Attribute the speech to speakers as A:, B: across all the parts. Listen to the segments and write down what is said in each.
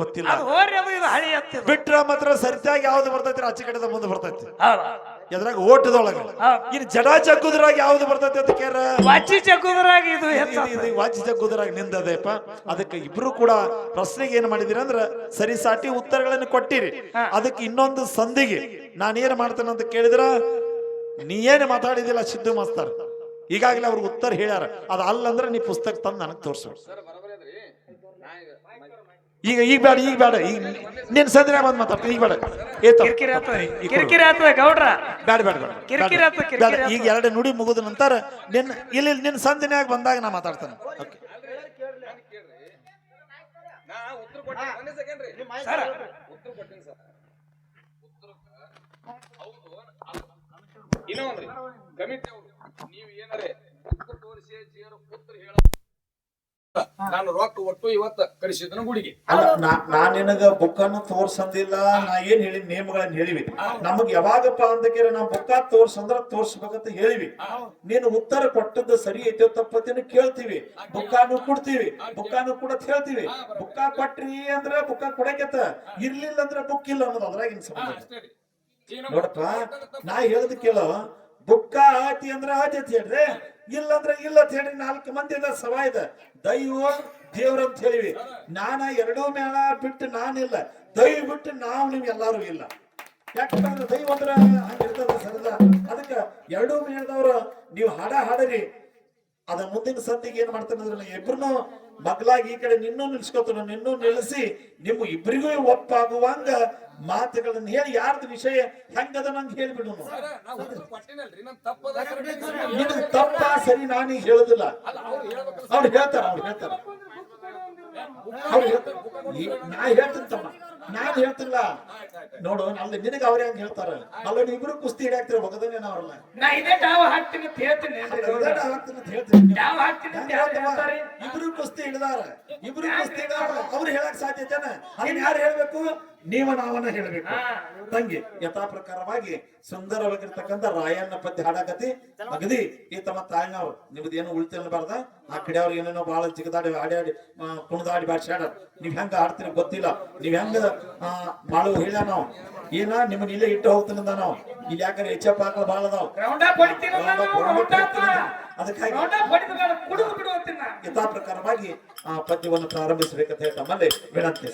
A: ಗೊತ್ತಿಲ್ಲ.
B: ಅದು ಹೋರಿ ಅದು ಇದು ಹಳಿ ಹತ್ತಿದ
A: ಬಿಟ್ರ ಮಾತ್ರ ಸರಿಯಾಗಿ ಯಾವ್ದು ಬರ್ತೈತಿ ಆಚೆ ಕಡೆ ಮುಂದೆ ಬರ್ತೈತಿ. ಎದ್ರಾಗ ಓಟದೊಳಗ. ಇನ್ ಜಡ ಜಗ್ಗುದ್ರಾಗ ಯಾವ್ದು ಬರ್ತೈತಿ ಅಂತ ಕೇರ
B: ವಾಚಿ ಚಕ್ಕುದ್ರಾಗ ಇದು
A: ವಾಚಿ ಜಗ್ಗುದ್ರಾಗ ನಿಂದದೇಪ. ಅದಕ್ಕೆ ಇಬ್ರು ಕೂಡ ಪ್ರಶ್ನೆಗೆ ಏನ್ ಮಾಡಿದಿರಿ ಅಂದ್ರ ಸರಿ ಸಾಟಿ ಉತ್ತರಗಳನ್ನು ಕೊಟ್ಟಿರಿ. ಅದಕ್ಕೆ ಇನ್ನೊಂದು ಸಂಧಿಗೆ ನಾನು ಏನ್ ಮಾಡ್ತೇನೆ ಅಂತ ಕೇಳಿದ್ರ ನೀ ಏನ್ ಮಾತಾಡಿದಿಲ್ಲ ಸಿದ್ದು ಮಾಸ್ತರ್? ಈಗಾಗಲೇ ಅವ್ರಿಗೆ ಉತ್ತರ ಹೇಳ್ಯಾರ. ಅದ ಅಲ್ಲಂದ್ರೆ ನೀ ಪುಸ್ತಕ ತಂದು ನನಗೆ ತೋರ್ಸು. ಈಗ ಈಗ ಬೇಡ ಈಗ ಬೇಡ. ಈಗ ನಿನ್ ಸಂದ್ರೆ ಬಂದ್ ಮಾತಾಡ್ತೀನಿ. ಈಗ ಬೇಡ. ಏ ತಪ್ಪು.
B: ಕಿರಿಕಿರಿ ಆತ ಗೌಡ್ರ?
A: ಬೇಡ ಬೇಡ ಬೇಡ.
B: ಕಿರಿಕಿರಿ ಆತ
A: ಬೇಡ. ಈಗ ಎರಡು ನುಡಿ ಮುಗಿದ ನಂತರ ನಿನ್ನ ಇಲ್ಲಿ ನಿನ್ನ ಸಂದಿನ್ಯಾಗ ಬಂದಾಗ ನಾ ಮಾತಾಡ್ತೇನೆ. ಓಕೆ.
B: ಸರ್.
C: ಇನ್ನೊಂದ್ರಿ ಕಮಿಟಿ ಅವ್ರು ನೀವು ಏನಾರೆ ಉತ್ತರ ತೋರಿಸಿ ಜೀವನ ಉತ್ತರ ಹೇಳ ನಾನು ರೊಕ್ಕ ಒಟ್ಟು ಇವತ್ತ ಕಳಿಸಿದ್ನ ಗುಡಿಗೆ.
A: ಅಲ್ಲ ನಾ ನಾ ನಿನಗ ಬುಕ್ಕನ್ನು ತೋರ್ಸಂದಿಲ್ಲ ನಾ ಏನ್ ಹೇಳಿ ನಿಯಮಗಳನ್ನ ಹೇಳಿವಿ. ನಮಗ್ ಯಾವಾಗಪ್ಪ ಅಂದಕ್ಕೆ ನಾವು ಬುಕ್ಕ ತೋರ್ಸಂದ್ರ ತೋರ್ಸ್ಬೇಕಂತ ಹೇಳಿವಿ. ನೀನು ಉತ್ತರ ಕೊಟ್ಟದ್ದು ಸರಿ ಐತೋ ತಪ್ಪತ್ತೇನು ಕೇಳ್ತೀವಿ. ಬುಕ್ಕಾನು ಕೊಡ್ತೀವಿ. ಬುಕ್ಕಾನು ಕೂಡ ಹೇಳ್ತೀವಿ. ಬುಕ್ಕ ಕೊಟ್ರಿ ಅಂದ್ರ ಬುಕ್ಕ ಕೊಡಕೆತ ಇರ್ಲಿಲ್ಲ ಅಂದ್ರ ಬುಕ್ ಇಲ್ಲ ಅನ್ನೋದು ಅದ್ರಾಗಿನ ಸಂಬಂಧ.
C: ಅಷ್ಟೇ ರೀ. ಜೀವನ
A: ನೋಡಪ್ಪ ನಾ ಹೇಳದ್ ಕೇಳೋ ಬುಕ್ಕ ಆತಿ ಅಂದ್ರ ಆತಿ ಹೇಳ್ರಿ. ಇಲ್ಲ ಅಂದ್ರೆ ಇಲ್ಲ ಅಂತ ಹೇಳಿ ನಾಲ್ಕು ಮಂದಿ ಅದ ಸವಾ ಇದೆ. ದೈವ, ದೇವ್ರ ಅಂತ ಹೇಳಿವಿ. ನಾನ ಎರಡೂ ಮೇಳ ಬಿಟ್ಟು ನಾನಿಲ್ಲ. ದೈವ ಬಿಟ್ಟು ನಾವು ನಿಮ್ ಎಲ್ಲಾರು ಇಲ್ಲ. ಯಾಕಂದ್ರೆ ದೈವ ಅಂದ್ರೆ ಹಂಗಿರ್ತದ ಸರದ. ಅದಕ್ಕ ಎರಡೂ ಮೇಳದವ್ರ ನೀವು ಹಾಡ ಹಾಡರಿ. ಅದ ಮುಂದಿನ ಸಂಧಿಗೆ ಏನ್ ಮಾಡ್ತಾನೆ ಅಂದ್ರೆ ಇಬ್ರು ಮಗ್ಲಾಗಿ ಈ ಕಡೆ ನಿನ್ನೂ ನಿಲ್ಸ್ಕೊತಾನ ನಿನ್ನೂ ನಿಲ್ಲಿಸಿ ನಿಮ್ಮ ಇಬ್ಬರಿಗೂ ಒಪ್ಪಾಗುವಂಗ ಮಾತುಗಳನ್ನ ಹೇಳಿ ಯಾರ್ದು ವಿಷಯ ಹೆಂಗದ ನಂಗೆ ಹೇಳ್ಬಿಡು
C: ನನ್.
A: ತಪ್ಪ ಸರಿ ನಾನೀಗ ಹೇಳುದಿಲ್ಲ.
C: ಅವ್ರು
A: ಹೇಳ್ತಾರ ಅವ್ರು ಹೇಳ್ತಾರ. ಅವ್ರು ಹೇಳ್ತಾರ. ನಾ ಹೇಳ್ತೀನಿ ತಮ್ಮ. ನಾನ್ ಹೇಳ್ತಿಲ್ಲ. ನೋಡು ಅಲ್ಲಿ ನಿನಗೆ ಅವ್ರ ಹೆಂಗ್ ಹೇಳ್ತಾರ? ಅಲ್ಲ ಇಬ್ರು ಕುಸ್ತಿ ಹಿಡಿಯಾಕ್ತಿರ ಬಗದನೇನ ಅವ್ರಲ್ಲ
B: ನಾ ಇದೇ ಡಾವ ಹಾಕ್ತೀನಿ ಅಂತ ಹೇಳ್ತೀನಿ ಏನ್ರಿ ಗೌಡ್ರ?
A: ಇದನ್ನ ಆಗ್ತೀನಿ ಅಂತ ಹೇಳ್ತೀನಿ.
B: ಡಾವ ಹಾಕ್ತೀನಿ ಅಂತ ಹೇಳ್ತಾರೆ?
A: ಇಬ್ರು ಕುಸ್ತಿ ಹಿಡಿದಾರ. ಇಬ್ರು ಕುಸ್ತಿ ಹಿಡಿದಾರ. ಅವ್ರು ಹೇಳಕ್ ಸಾಧ್ಯತೆನ ಅದನ್ನ ಯಾರು ಹೇಳ್ಬೇಕು? ನೀವ ನಾವನ್ನ ಹೇಳ್ಬೇಕು. ತಂಗಿ ಯಥಾ ಪ್ರಕಾರವಾಗಿ ಸುಂದರವಾಗಿರ್ತಕ್ಕಂಥ ರಾಯಣ್ಣ ಪದ್ಯ ಹಾಡಾಕತಿ ಅಗದಿ ಈ ತಮ್ಮ ತಾಯಿನವ್ರು ನಿಮ್ದು ಏನು ಉಳಿತು ಅನ್ನಬಾರ್ದ ಆ ಕಡೆ ಅವ್ರು ಏನೇನೋ ಬಹಳ ಚಿಗದಾಡಿ ಆಡಿ ಆಡಿ ಕುಣದಾಡಿ ಬಾಡ್ಸ್ಯಾಡ ನೀವ್ ಹೆಂಗ ಆಡ್ತೀರಿ ಗೊತ್ತಿಲ್ಲ. ನೀವ್ ಹೆಂಗ ಆ, ಮಾಡು ಹೇಳ ನಾವು ಏನ ನಿಮ್ಮನ್ನ ಇಲ್ಲೇ ಇಟ್ಟು ಹೋಗ್ತೀನಿ ಅಂದ ನಾವು ಇಲ್ಲಿ ಯಾಕಂದ್ರೆ ಅದಾವ
B: ಅಪ್ ಹೊಡಿತೀನಲ್ಲ ನಾವು, ರೌಂಡ್ ಅಪ್.
A: ಅದಕ್ಕಾಗಿ. ಯಥಾ ಪ್ರಕಾರವಾಗಿ ಆ ಪದ್ಯವನ್ನು ಪ್ರಾರಂಭಿಸಬೇಕಂತ ಹೇಳಿ ತಮ್ಮಲ್ಲಿ ವಿನಂತಿ.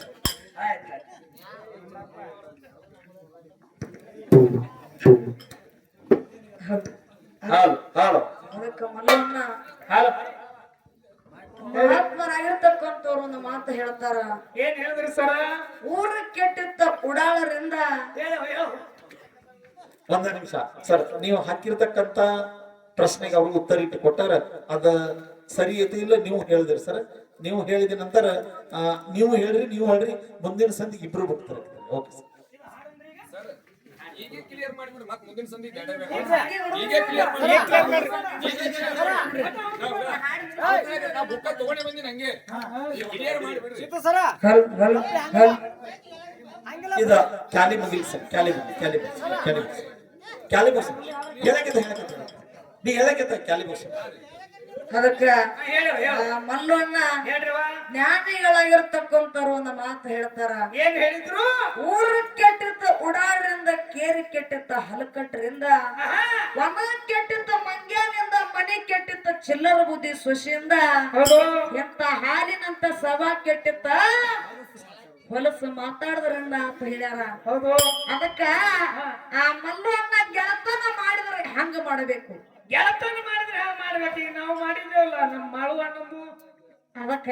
A: ಹಾಲು ಹಾಲು
B: ಹಾಲು.
D: ಮಹಾತ್ಮರಾಗಿರ್ತಕ್ಕಂಥವ್ರು ಒಂದು ಮಾತು ಹೇಳ್ತಾರ.
B: ಏನ್ ಹೇಳಿದ್ರಿ ಸರ?
D: ಊರ ಕೆಟ್ಟಿದ್ದ
B: ಹೇಳು
A: ಒಂದ ನಿಮಿಷ. ಸರ್ ನೀವು ಹಾಕಿರ್ತಕ್ಕಂತ ಪ್ರಶ್ನೆಗೆ ಅವ್ರಿಗೆ ಉತ್ತರ ಇಟ್ಟು ಕೊಟ್ಟಾರ. ಅದ ಸರಿ ಐತಿ ಇಲ್ಲ ನೀವು ಹೇಳಿದ್ರಿ ಸರ್. ನೀವು ಹೇಳಿದ ನಂತರ ಆ, ನೀವು ಹೇಳ್ರಿ ನೀವು ಹೇಳ್ರಿ. ಮುಂದಿನ ಸಂದಿಗೆ ಇಬ್ರು ಬರ್ತಾರೆ. Okay sir.
C: ಮಾಡಿಬಿಡು ಮತ್ತೆ ಮುಂದಿನ ಸಂಧಿ ಬೇಡ ಬೇಡ. ಈಗ ಕ್ಲಿಯರ್ ಮಾಡಿ. ಈಗ clear ಮಾಡ್ಬಿಡ್ರಿ. ನಾವು- ನಾವು ಬುಕ್ಕ ತಗೊಂಡೆ ಬಂದಿನಿ ಹಂಗೆ ಕ್ಲಿಯರ್ ಮಾಡಿಬಿಡ್ರಿ
D: ಹಲ್ ಹಲ್ ಹಲ್.
A: ಇದ ಕ್ಯಾಲಿ ಮುಗಿಲ್ ಸರ್ ಕ್ಯಾಲಿ ಮುಗಿ ಕ್ಯಾಲಿ ಮುಗಿ ಕ್ಯಾಲಿ ಮುಗಿ ಕ್ಯಾಲಿ ಮುಗಿ ಹೇಳಕ್ಕೆ ಹೇಳಕ್ಕೆ ನೀ ಹೇಳಕ್ಕೆ ಕ್ಯಾಲಿ ಮುಗಿ
D: ಅದಕ್ಕ ಮಲ್ಲಣ್ಣ ಜ್ಞಾನಿಗಳಾಗಿರ್ತಕ್ಕಂಥವ್ರು ಒಂದು ಮಾತು ಹೇಳ್ತಾರ.
B: ಏನ್ ಹೇಳಿದ್ರು?
D: ಊರು ಕೆಟ್ಟಿದ್ದ ಉಡಾರಿಂದ ಕೇರಿ ಕೆಟ್ಟಿದ್ದ ಹಲಕಟ್ಟರಿಂದ ಒಣ ಕೆಟ್ಟಿದ್ದ ಮಂಗ್ಯಾನಿಂದ ಮನೆ ಕೆಟ್ಟಿದ್ದ ಚಿಲ್ಲರ ಬುದ್ಧಿ
B: ಸುಶಿಯಿಂದ
D: ಎಂತ ಹಾಲಿನಂತ ಸಭಾ ಕೆಟ್ಟಿತ್ತ ಹೊಲಸು ಮಾತಾಡದ್ರಿಂದ ಅಂತ ಹೇಳ್ಯಾರ.
B: ಹೌದು.
D: ಅದಕ್ಕ ಆ ಮಲ್ಲಣ್ಣ ಗೆಳತನ ಮಾಡಿದ್ರೆ ಹಂಗ ಮಾಡಬೇಕು.
B: ಗೆಳತನ ಮಾಡಿದ್ರೆ ಹಾ ಮಾಡ್ಬೇಕು. ಈಗ ನಾವು ಮಾಡಿದ್ದೇವಲ್ಲ ನಮ್ಮ ಮಾಡುವ ನಮ್ಮು
D: ಅದಕ್ಕ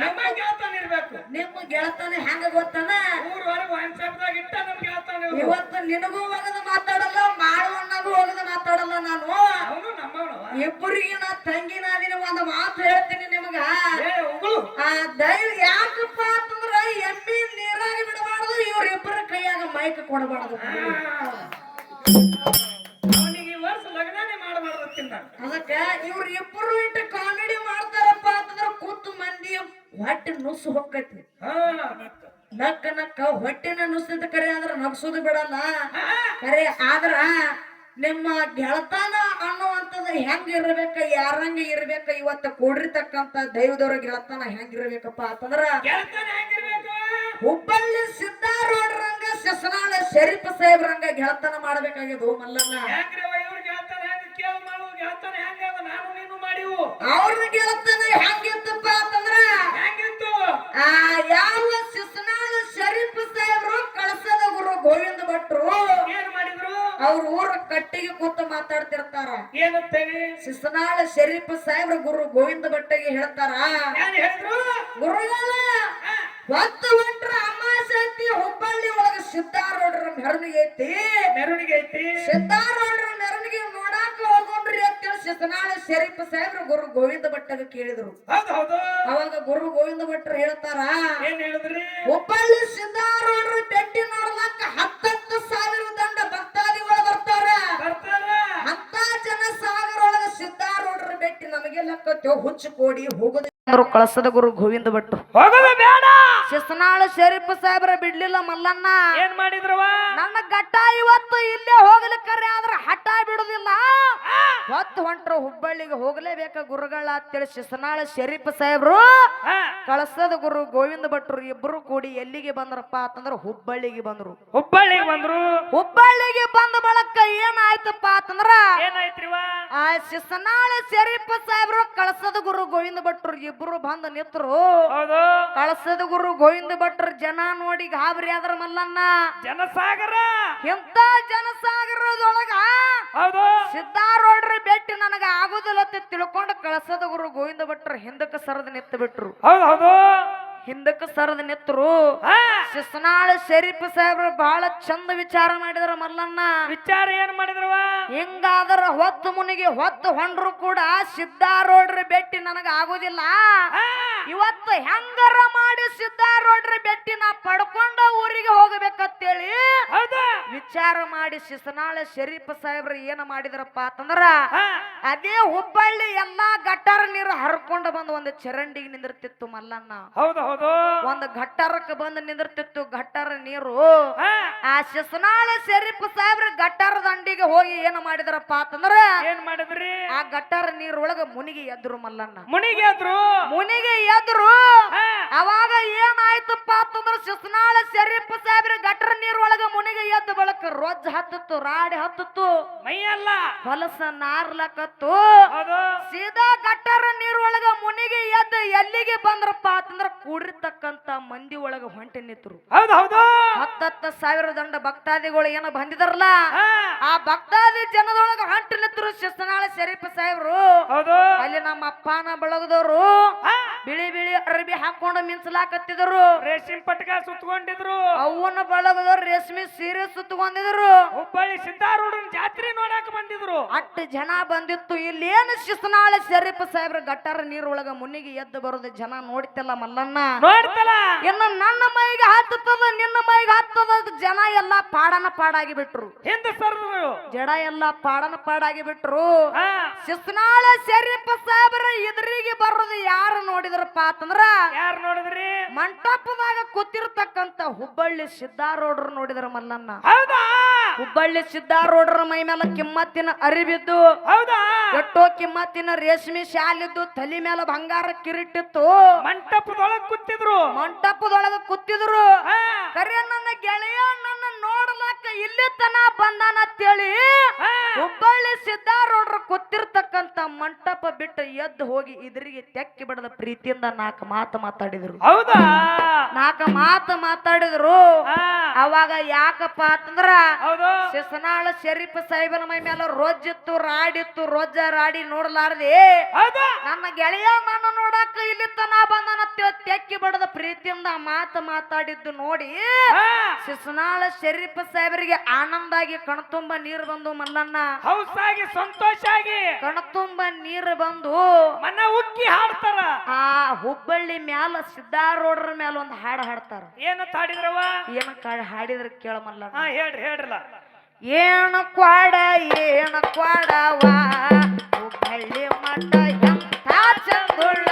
B: ನಮ್ಮ ಗೆಳತನ ಇರ್ಬೇಕು.
D: ನಿಮ್ಮ ಗೆಳತನ ಹೆಂಗ ಗೊತ್ತನ?
B: ಊರ್ ಹೊರಗೆ ಒಂದ್ ಶಬ್ದಾಗ ಇಟ್ಟ ನಮ್ ಗೆಳತನ
D: ಇವತ್ತು ನಿನಗೂ ಹೋಗದ ಮಾತಾಡಲ್ಲ ಮಾಡುವಣ್ಣಗೂ ಹೋಗದ ಮಾತಾಡಲ್ಲ ನಾನು?
B: ಅವನು
D: ಇಬ್ಬರಿಗೆ ನಾ ತಂಗಿನ ದಿನ ಒಂದು ಮಾತು ಹೇಳ್ತೀನಿ ನಿಮಗ. ಆ ದೈವ ಯಾಕಪ್ಪ ಅಂತಂದ್ರ ಎಮ್ಮಿ ನೀರಾಗ ಬಿಡಬಾರ್ದು ಇವ್ರಿಬ್ಬರ ಕೈಯಾಗ ಮೈಕ್ ಕೊಡಬಾರ್ದು. ಅದಕ್ಕ ಇವ್ರ ಇಬ್ಬರು ಇಟ್ಟು ಕಾಮಿಡಿ ಮಾಡ್ತಾರಪ್ಪ ಅಂತಂದ್ರ ಕೂತು ಮಂದಿ ಹೊಟ್ಟೆ ನುಸು ಹೊಕ್ಕೈತಿ. ನಕ್ಕ ನಕ್ಕ ಹೊಟ್ಟೆನ ನುಸ್ಸಿದ ಕರೆ ಆದ್ರ ನಗ್ಸೋದು ಬಿಡಲ್ಲ ಕರೆ ಆದ್ರ ನಿಮ್ಮ ಗೆಳತನ ಅನ್ನುವಂಥದ್ದು ಹೆಂಗ್ ಇರ್ಬೇಕ ಯಾರಂಗ ಇರ್ಬೇಕ ಇವತ್ತ ಕೂಡಿರ್ತಕ್ಕಂತ ದೈವದವ್ರ ಗೆಳತನ ಹೆಂಗ್ ಇರ್ಬೇಕಪ್ಪ ಅಂತಂದ್ರ ಹುಬ್ಬಳ್ಳಿ ಸಿದ್ದಾರೋಡ್ರಂಗ ಶಸನಾಳ ಶರೀಫ್ ಸಾಹೇಬ್ರಂಗ ಗೆಳತನ ಮಾಡ್ಬೇಕಾಗಿದ್ದು ಮಲ್ಲಣ್ಣ.
B: ನೀನು ಮಾಡಿವು
D: ಅವ್ರ ಗೆಳತನ ಹೆಂಗಿತ್ತಪ್ಪ ಅಂತಂದ್ರ?
B: ಹೆಂಗಿತ್ತು?
D: ಆ ಯಾವ ಶಿಸ್ನಾಳ ಶರೀಫ್ ಸಾಹೇಬ್ರು ಕಳಸದ ಗುರು ಗೋವಿಂದ ಭಟ್ರು?
B: ಏನ್ ಮಾಡಿದ್ರು?
D: ಅವ್ರ ಊರ ಕಟ್ಟಿಗೆ ಕೂತು ಮಾತಾಡ್ತಿರ್ತಾರ.
B: ಏನಂತೇಳಿ
D: ಶಿಸ್ನಾಳ ಶರೀಫ್ ಸಾಹೇಬ್ರ ಗುರು ಗೋವಿಂದ ಭಟ್ಟಗೆ ಹೇಳ್ತಾರ. ಗುರುಗಳ ಹೊತ್ತು ಶರೀಫ್ ಸಾಹೇಬ್ರ ಗುರು ಗೋವಿಂದ ಭಟ್ಟಗ ಕೇಳಿದ್ರು.
B: ಹೌದು ಹೌದು.
D: ಅವಾಗ ಗುರು ಗೋವಿಂದ ಭಟ್ರು ಹೇಳ್ತಾರ
B: ಏನ್ ಹೇಳಿದ್ರಿ?
D: ಹುಬ್ಬಳ್ಳಿ ಸಿದ್ದಾರೂಢರ ಭೇಟಿ ನೋಡ್ಲಾಕ ಹತ್ತತ್ತು ಸಾವಿರ ದಂಡ ಭಕ್ತಾದಿಗಳು ಬರ್ತಾರ.
B: ಬರ್ತಾರ.
D: ಅಂತ ಜನ ಸಾಗರ ಒಳಗ ಬೆಟ್ಟಿ ಭೇಟಿ ನಮಗೆ ಹುಚ್ಚು ಕೋಡಿ ಹೋಗುದ ಕಳಸದ ಗುರು ಗೋವಿಂದ ಭಟ್ರು ಶಿಸ್ನಾಳ ಶರೀಫ್ ಸಾಹೇಬ್ರ ಬಿಡ್ಲಿಲ್ಲ ಮಲ್ಲಣ್ಣ.
B: ಏನ್ ಮಾಡಿದ್ರವ
D: ನನ್ನ ಗಟ್ಟ ಇವತ್ತು ಇಲ್ಲೇ ಹೋಗ್ಲಿಕ್ಕರೆ ಆದ್ರೆ ಹಠ ಬಿಡುದಿಲ್ಲ. ಹೊತ್ತು ಹೊಂಟ್ರು ಹುಬ್ಬಳ್ಳಿಗೆ ಹೋಗ್ಲೇಬೇಕ ಗುರುಗಳ ಅಂತೇಳಿ ಶಿಸನಾಳ ಶರೀಫ್ ಸಾಹೇಬ್ರು. ಕಳಸದ ಗುರು ಗೋವಿಂದ ಭಟ್ರು ಇಬ್ರು ಕೂಡಿ ಎಲ್ಲಿಗೆ ಬಂದ್ರಪ್ಪ ಅಂತಂದ್ರ ಹುಬ್ಬಳ್ಳಿಗೆ ಬಂದ್ರು.
B: ಹುಬ್ಬಳ್ಳಿಗೆ ಬಂದ್ರು.
D: ಹುಬ್ಬಳ್ಳಿಗೆ ಬಂದ ಬಳಕ ಏನಾಯ್ತಪ್ಪ ಅಂತಂದ್ರ ಆ ಶಿಸನಾಳ ಶರೀಫ್ ಸಾಹೇಬ್ರು ಕಳಸದ ಗುರು ಗೋವಿಂದ ಭಟ್ರು ಇಬ್ರು ಬಂದ ನಿತ್ರು. ಕಳಸದ ಗುರು ಗೋವಿಂದ ಭಟ್ರು ಜನ ನೋಡಿ ಗಾಬರಿ ಆದ್ರ ಮಲ್ಲಣ್ಣ.
B: ಜನಸಾಗರ.
D: ಎಂತ ಜನಸಾಗರದೊಳಗ? ಸಿದ್ದಾರೂಢ್ರ ಭೇಟಿ ನನಗ ಆಗುದಿಲ್ಲ ತಿಳ್ಕೊಂಡು ಕಳಸದ ಗುರು ಗೋವಿಂದ ಭಟ್ರು ಹಿಂದಕ್ಕೆ ಸರದ ನಿಂತು ಬಿಟ್ರು ಹಿಂದಕ್ಕೆ ಸರದ ನೆತ್ರು. ಶಿಸ್ನಾಳ ಶರೀಫ್ ಸಾಹೇಬ್ರು ಬಹಳ ಚಂದ ವಿಚಾರ ಮಾಡಿದ್ರ ಮಲ್ಲಣ್ಣ.
B: ವಿಚಾರ ಏನ್ ಮಾಡಿದ್ರವ
D: ಹಿಂಗಾದ್ರ ಹೊತ್ತು ಮುನಿಗೆ ಹೊತ್ತು ಹೊಂಡ್ರು ಕೂಡ ಸಿದ್ದಾರೋಡ್ರಿ ಬೆಟ್ಟಿ ನನಗ ಆಗುದಿಲ್ಲ. ಇವತ್ತು ಹೆಂಗರ ಮಾಡಿ ಸಿದ್ದಾರೋಡ್ರಿ ಬೆಟ್ಟಿ ನಾ ಪಡ್ಕೊಂಡ ಊರಿಗೆ ಹೋಗಬೇಕಂತೇಳಿ ವಿಚಾರ ಮಾಡಿ ಶಿಸ್ನಾಳ ಶರೀಫ್ ಸಾಹೇಬ್ರು ಏನ ಮಾಡಿದ್ರಪ್ಪ ಅಂತಂದ್ರ ಅದೇ ಹುಬ್ಬಳ್ಳಿ ಎಲ್ಲಾ ಗಟ್ಟರ ನೀರು ಹರ್ಕೊಂಡು ಬಂದು ಒಂದು ಚರಂಡಿಗೆ ನಿಂದಿರ್ತಿತ್ತು ಮಲ್ಲಣ್ಣ.
B: ಹೌದು ಹೌದು.
D: ಒಂದು ಗಟ್ಟಾರಕ್ಕೆ ಬಂದು ನಿಂದಿರ್ತಿತ್ತು ಗಟ್ಟಾರ ನೀರು. ಆ ಶಿಸ್ನಾಳ ಶರೀಫ್ ಸಾಹೇಬ್ರ ಗಟ್ಟಾರ ದಂಡಿಗೆ ಹೋಗಿ ಏನ್ ಮಾಡಿದ್ರಪ್ಪ ಅಂತಂದ್ರ
B: ಏನ್ ಮಾಡಿದ್ರಿ?
D: ಆ ಗಟ್ಟಾರ ನೀರ್ ಒಳಗ ಮುನಿಗೆ ಎದ್ರು ಮಲ್ಲಣ್ಣ.
B: ಮುನಿಗೆ ಎದ್ರು?
D: ಮುನಿಗೆ ಎದ್ರು. ಅವಾಗ ಏನಾಯ್ತಪ್ಪ ಅಂತಂದ್ರ ಶಿಸ್ನಾಳ ಶರೀಫ್ ಸಾಹೇಬ್ರ ಗಟ್ಟರ ನೀರ್ ಒಳಗ ಮುನಿಗೆ ಎದ್ದು ಬಳಕ ರೊಜ್ಜ ಹತ್ತಿತ್ತು ರಾಡಿ ಹತ್ತಿತ್ತು.
B: ಮೈಯಲ್ಲ.
D: ಹೊಲಸ ನಾರ್ಲಕತ್ತು. ಸೀದಾ ಕೂಡಿರ್ತಕ್ಕಂತ ಮಂದಿ ಒಳಗ ಹೊಂಟೆ ನಿಂತರು.
B: ಹೌದು ಹೌದು.
D: ಹತ್ತತ್ತ ಸಾವಿರ ದಂಡ ಭಕ್ತಾದಿಗಳು ಏನ ಬಂದಿದಾರಲ್ಲ? ಆ ಭಕ್ತಾದಿ ಜನದೊಳಗ ಹೊಂಟೆ ನಿಂತರು ಶಿಸ್ತನಾಳ ಶರೀಫ್ ಸಾಹೇಬ್ರು. ಅಲ್ಲಿ ನಮ್ಮ ಅಪ್ಪನ ಬಳಗದವರು ಬಿಳಿ ಬಿಳಿ ಅರಬಿ ಹಾಕೊಂಡು ಮಿಂಚಲಾಕತ್ತಿದ್ರು
B: ರೇಷ್ಮೆ ಪಟ್ಕ ಸುತ್ತಕೊಂಡಿದ್ರು
D: ಅವನ ಬಳಗದವ್ರು ರೇಷ್ಮೆ ಸೀರೆ ಸುತ್ತಕೊಂಡಿದ್ರು
B: ಹುಬ್ಬಳ್ಳಿ ಸಿದ್ಧಾರೂಢ ಜಾತ್ರೆ ನೋಡಕ್ ಬಂದಿದ್ರು.
D: ಅಟ್ಟು ಜನ ಬಂದಿತ್ತು. ಇಲ್ಲಿ ಏನು ಶಿಸ್ತನಾಳ ಶರೀಫ್ ಸಾಹೇಬ್ರ ಗಟ್ಟಾರ ನೀರೊಳಗ ಮುನ್ನಿಗೆ ಎದ್ದು ಬರೋದು ಜನ ನೋಡ್ತಿಲ್ಲ ಮಲ್ಲಣ್ಣ.
B: ನೋಡ್ತಲ್ಲ?
D: ಇನ್ನು ನನ್ನ ಮೈಗೆ ಹತ್ತದ ನಿನ್ನ ಮೈಗೆ ಹತ್ತದ ಜನ ಎಲ್ಲ ಪಾಡನ ಪಾಡಾಗಿ ಬಿಟ್ರು.
B: ಹಿಂದೆ ಸರ್ದ್ರು
D: ಜಡ ಎಲ್ಲ ಪಾಡನ ಪಾಡಾಗಿ ಬಿಟ್ರು. ಶಿಸ್ನಾಳ ಶರೀಫ ಸಾಹೇಬ್ರ ಎದುರಿಗೆ ಬರೋದು ಯಾರು ನೋಡಿದ್ರಪ್ಪ ಅಂತಂದ್ರ?
B: ಯಾರು ನೋಡಿದ್ರಿ?
D: ಮಂಟಪದಾಗ ಕೂತಿರ್ತಕ್ಕಂತ ಹುಬ್ಬಳ್ಳಿ ಸಿದ್ದಾರೋಡ್ರು ನೋಡಿದ್ರ ಮಲ್ಲಣ್ಣ.
B: ಹೌದಾ?
D: ಹುಬ್ಬಳ್ಳಿ ಸಿದ್ದಾರೂಢರ ಮೈ ಮೇಲೆ ಕಿಮ್ಮತ್ತಿನ ಅರಿವಿದ್ದು
B: ಹೌದಾ?
D: ಎಷ್ಟೋ ಕಿಮ್ಮತ್ತಿನ ರೇಷ್ಮೆ ಶಾಲಿದ್ದು ತಲೆ ಮೇಲೆ ಬಂಗಾರ ಕಿರೀಟಿತ್ತು.
B: ಮಂಟಪದೊಳಗೆ ಕೂತಿದ್ರು.
D: ಮಂಟಪದೊಳಗ ಕೂತಿದ್ರು.
B: ಹಾ,
D: ಕರೆ ನನ್ನ ಗೆಳೆಯ ನನ್ನ ನೋಡ್ಲಾಕ ಇಲ್ಲಿ ತನ ಬಂದಾನ ಅಂತೇಳಿ ಮಂಟಪ ಬಿಟ್ಟು ಎದ್ದು ಹೋಗಿ ಇದ್ರಿಗೆ ತೆಕ್ಕಿ ಬಿಡದ ಪ್ರೀತಿಯಿಂದ ನಾಲ್ಕು ಮಾತು ಮಾತಾಡಿದ್ರು.
B: ಹೌದಾ?
D: ನಾಲ್ಕು ಮಾತು ಮಾತಾಡಿದ್ರು. ಅವಾಗ ಯಾಕಪ್ಪ ಅಂತಂದ್ರ ಶಿಸನಾಳ ಶರೀಫ್ ಸಾಹೇಬನ ಮೈ ಮೇಲೆ ರೋಜಿತ್ತು ರಾಡಿತ್ತು ರೋಜ ರಾಡಿ ನೋಡ್ಲಾರ್ದೆ. ನನ್ನ ಗೆಳೆಯ ನನ್ನ ನೋಡಾಕ ಇಲ್ಲಿ ತನ ಬಂದನ ತೆಕ್ಕಿ ಬಿಡದ ಪ್ರೀತಿಯಿಂದ ಮಾತು ಮಾತಾಡಿದ್ದು ನೋಡಿ. ಶಿಸನಾಳ ಶರೀಫ್ ಸಾಹೇಬರಿಗೆ ಆನಂದಾಗಿ ಕಣ್ತುಂಬ ನೀರು ಬಂದು ಮಲ್ಲಣ್ಣ.
B: ಹೌಸಾಗಿ ಸಂತೋಷ ಆಗಿ
D: ಕಣ್ತುಂಬ ನೀರು ಬಂದು
B: ಮನ ಉಕ್ಕಿ ಹಾಡ್ತಾರ.
D: ಆ ಹುಬ್ಬಳ್ಳಿ ಮ್ಯಾಲ ಸಿದ್ದಾರೋಡ್ರ ಮ್ಯಾಲ ಒಂದು ಹಾಡು ಹಾಡ್ತಾರ.
B: ಏನು ಹಾಡಿದ್ರವ
D: ಏನ ಹಾಡಿದ್ರ ಕೇಳಮಲ್ಲ
B: ಹಾ ಹೇಳ್ರಿ ಹೇಳ್ರಲ್ಲ.
D: ಏನು ಕ್ವಾಡ ಏನು ಕ್ವಾಡವ ಹುಬ್ಬಳ್ಳಿ ಮಠ ಎಂಥ ಚಂದುಳ್ಳ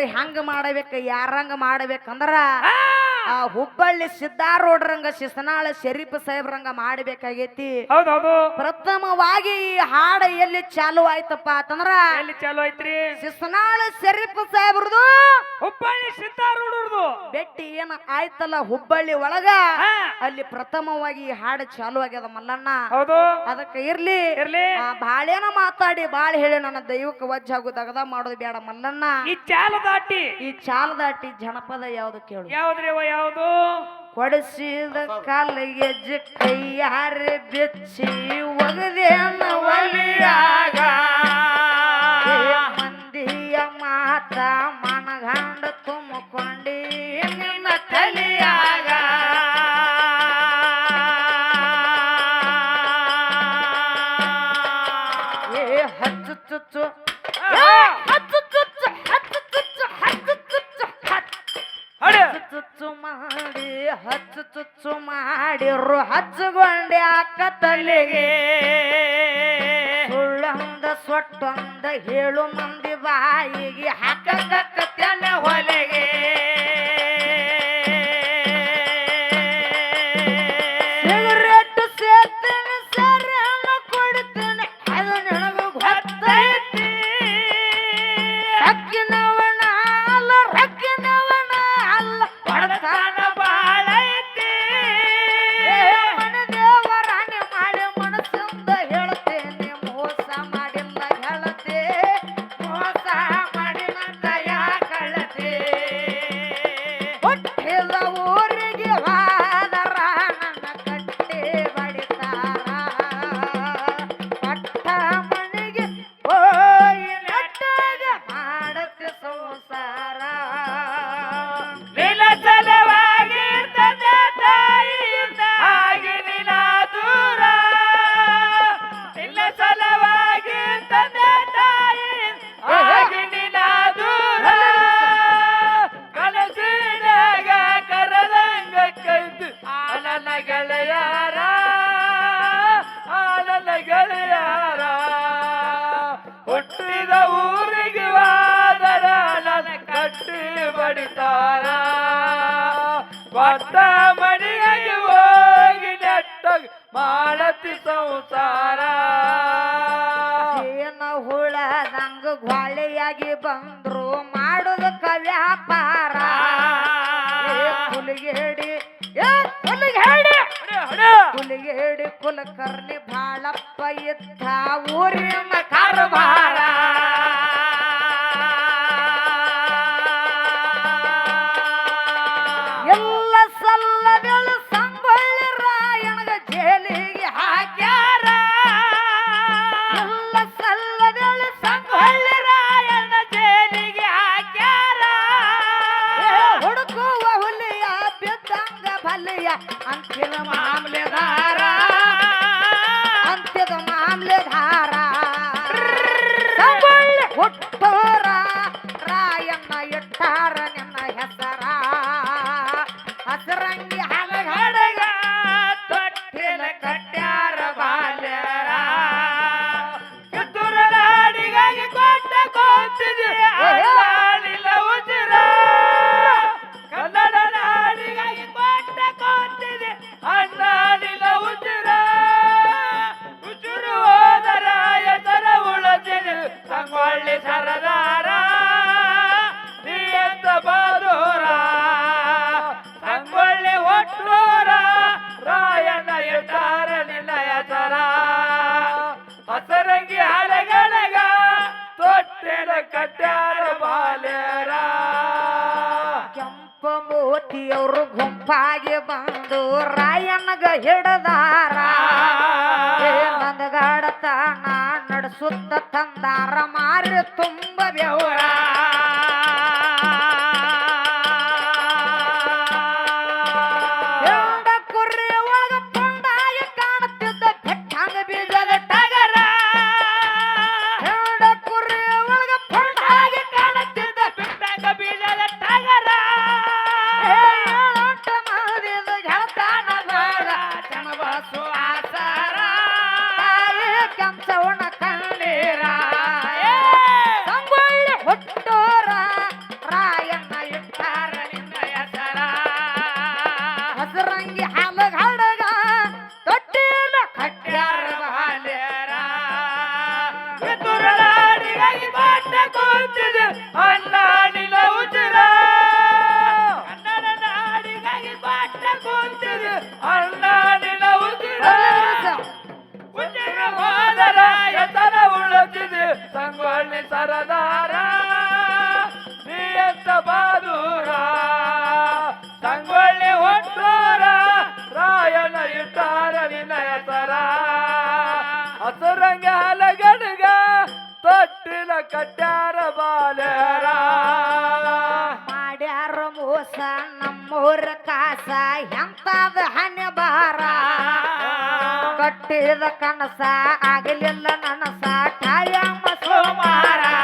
D: ಹೆಂಗ ಮಾಡಬೇಕ ಯಾರಂಗ ಮಾಡ್ಬೇಕಂದ್ರ ಆ ಹುಬ್ಬಳ್ಳಿ ಸಿದ್ದಾರೂಢರಂಗ ಶಿಸನಾಳ ಶರೀಫ್ ಸಾಹೇಬ್ರಂಗ ಮಾಡ್ಬೇಕಾಗೈತಿ.
B: ಹೌದೌದು.
D: ಪ್ರಥಮವಾಗಿ ಈ ಹಾಡ ಎಲ್ಲಿ ಚಾಲು ಆಯ್ತಪ್ಪ ಅಂತಂದ್ರ
B: ಎಲ್ಲಿ ಚಾಲು ಐತ್ರಿ
D: ಶಿಸನಾಳ ಶರೀಫ್ ಸಾಹೇಬ್ರದು
B: ಹುಬ್ಬಳ್ಳಿ ಸಿದ್ದಾರೂಢರ್ದು.
D: ಬೆಟ್ಟಿ ಏನ ಆಯ್ತಲ್ಲ ಹುಬ್ಬಳ್ಳಿ ಒಳಗ? ಅಲ್ಲಿ ಪ್ರಥಮವಾಗಿ ಈ ಹಾಡು ಚಾಲು ಆಗ್ಯದ ಮಲ್ಲಣ್ಣ.
B: ಹೌದು.
D: ಅದಕ್ಕೆ ಇರ್ಲಿ.
B: ಇರ್ಲಿ.
D: ಬಾಳೇನ ಮಾತಾಡಿ ಬಾಳ ಹೇಳಿ ನನ್ನ ದೈವಕ್ಕೆ ವಜ್ಜಾಗು ದಗದ ಮಾಡೋದು ಬೇಡ ಮಲ್ಲಣ್ಣ.
B: ಈ ಚಾಲ ದಾಟಿ
D: ಈ ಚಾಲ ದಾಟಿ ಜನಪದ ಯಾವ್ದು ಕೇಳು.
B: ಯಾವ್ದ್ರಿ ಯಾವ್ದು?
D: ಕೊಡಿಸಿದ ಕಾಲಿಗೆ ಕೈಯಾರೆ ಬೆಚ್ಚಿ ಒಗದೇನ ಒಲಿಯಾಗ ಮಂದಿಯ ಮಾತ ಮನಗಂಡ ತುಂಬಿಕೊಂಡಿ ನಿನ್ನ ತಲಿಯಾಗ ಚುಚ್ಚು ಮಾಡಿರು ಹಚ್ಚಗೊಂಡೆ ಅಕ್ಕ ತಲೆಗೆ. ಸುಳ್ಳೊಂದ ಸೊಟ್ಟೊಂದ ಹೇಳು ಮಂದಿ ಬಾಯಿಗೆ ಹಾಕಕ್ಕ ಕುಲಕರ್ಣಿ ಬಾಳಪ್ಪ ಇದ್ದ ಊರಿನ ಕಾರವಾರ.
B: ಕಟ್ಟಾರ ಬಾಲ್ಯರ.
D: ಕೆಂಪ ಮೋತಿಯವರು ಗುಂಪಾಗಿ ಬಂದು ರಾಯನಗ ಹಿಡದಾರ. ನಂದಗಾಡತನ ನಡೆಸುತ್ತ ತಂದಾರ ಮಾರಿ ತುಂಬ ಬೆವರ.
E: அண்ணா
D: நிலவுகிறேன் உஞ்சன மாதராய தன உழைச்சது சங்கோலி சரதார ಕಟ್ಟಿದ ಕನಸ ಆಗಲಿಲ್ಲ ನನಸ. ಕಾಯಮ್ಮ ಸೋಮಾರ.